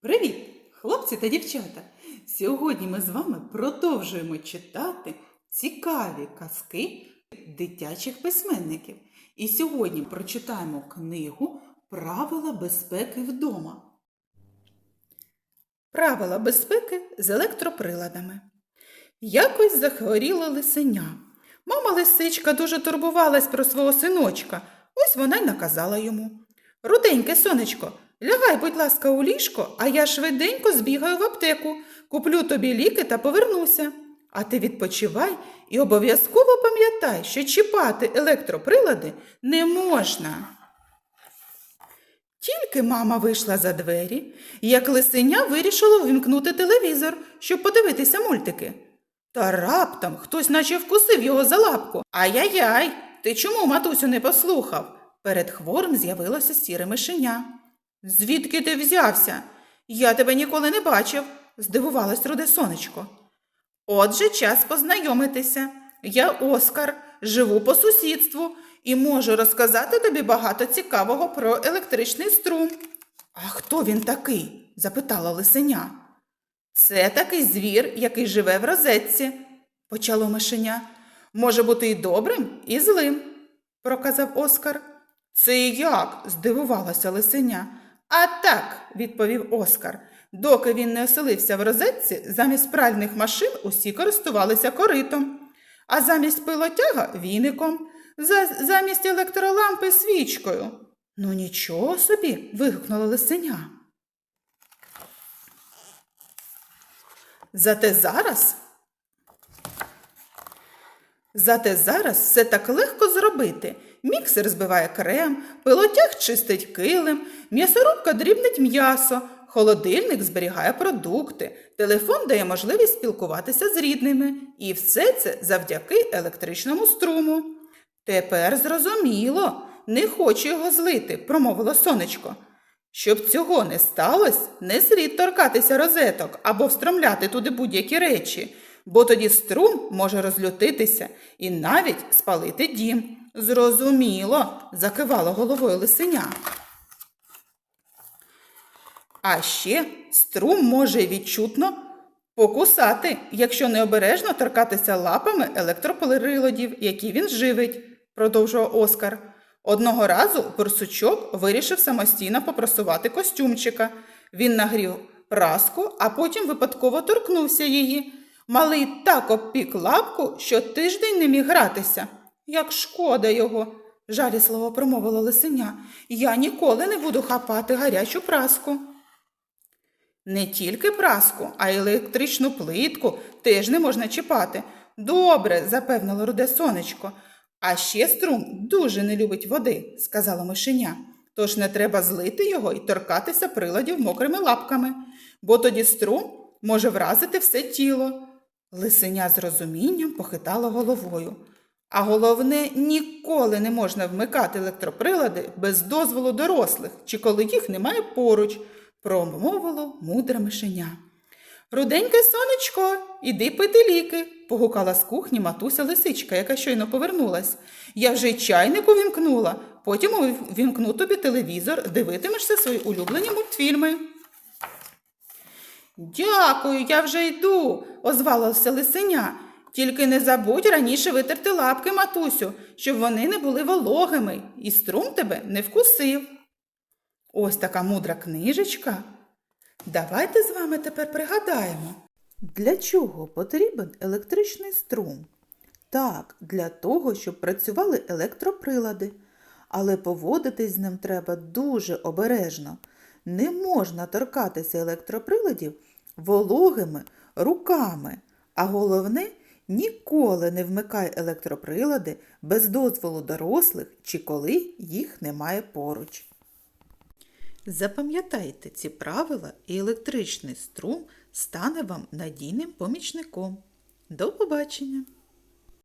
Привіт, хлопці та дівчата! Сьогодні ми з вами продовжуємо читати цікаві казки дитячих письменників. І сьогодні прочитаємо книгу Правила безпеки вдома. Правила безпеки з електроприладами. Якось захворіла лисеня. Мама лисичка дуже турбувалась про свого синочка. Ось вона й наказала йому. Руденьке сонечко, лягай, будь ласка, у ліжко, а я швиденько збігаю в аптеку, куплю тобі ліки та повернуся. А ти відпочивай і обов'язково пам'ятай, що чіпати електроприлади не можна. Тільки мама вийшла за двері, як лисеня вирішила ввімкнути телевізор, щоб подивитися мультики. Та раптом хтось наче вкусив його за лапку. Ай-яй-яй, ти чому матусю не послухав? Перед хворим з'явилося сіре мишеня. Звідки ти взявся? Я тебе ніколи не бачив, здивувалась руде сонечко. Отже, час познайомитися. Я Оскар, живу по сусідству і можу розказати тобі багато цікавого про електричний струм. А хто він такий? запитала лисеня. Це такий звір, який живе в розетці, почало мишеня. Може бути і добрим, і злим, проказав Оскар. Це як? здивувалася лисеня. А так, відповів Оскар. Доки він не оселився в розетці, замість пральних машин усі користувалися коритом, а замість пилотяга віником, за- замість електролампи свічкою. Ну нічого собі. вигукнула лисеня. Зате зараз. Зате зараз все так легко зробити. Міксер збиває крем, пилотяг чистить килим, м'ясорубка дрібнить м'ясо, холодильник зберігає продукти, телефон дає можливість спілкуватися з рідними. І все це завдяки електричному струму. Тепер зрозуміло, не хочу його злити, промовило сонечко. Щоб цього не сталося, не слід торкатися розеток або встромляти туди будь-які речі, бо тоді струм може розлютитися і навіть спалити дім. Зрозуміло, закивало головою лисеня. А ще струм може відчутно покусати, якщо необережно торкатися лапами електроприладів, які він живить, продовжував Оскар. Одного разу борсучок вирішив самостійно попросувати костюмчика. Він нагрів праску, а потім випадково торкнувся її. Малий так обпік лапку, що тиждень не міг гратися. Як шкода його, жалісливо промовила лисеня. Я ніколи не буду хапати гарячу праску. Не тільки праску, а й електричну плитку теж не можна чіпати. Добре, запевнило руде сонечко. А ще струм дуже не любить води, сказала мишеня. Тож не треба злити його і торкатися приладів мокрими лапками, бо тоді струм може вразити все тіло. Лисеня з розумінням похитала головою. А головне, ніколи не можна вмикати електроприлади без дозволу дорослих чи коли їх немає поруч, промовило мудре мишеня. Руденьке сонечко, іди пити ліки, погукала з кухні матуся лисичка, яка щойно повернулась. Я вже й чайник увімкнула, потім увімкну тобі телевізор, дивитимешся свої улюблені мультфільми. Дякую, я вже йду, озвалася лисеня. Тільки не забудь раніше витерти лапки, матусю, щоб вони не були вологими, і струм тебе не вкусив. Ось така мудра книжечка. Давайте з вами тепер пригадаємо, для чого потрібен електричний струм? Так, для того, щоб працювали електроприлади, але поводитись з ним треба дуже обережно. Не можна торкатися електроприладів вологими руками, а головне ніколи не вмикай електроприлади без дозволу дорослих чи коли їх немає поруч. Запам'ятайте ці правила, і електричний струм стане вам надійним помічником. До побачення!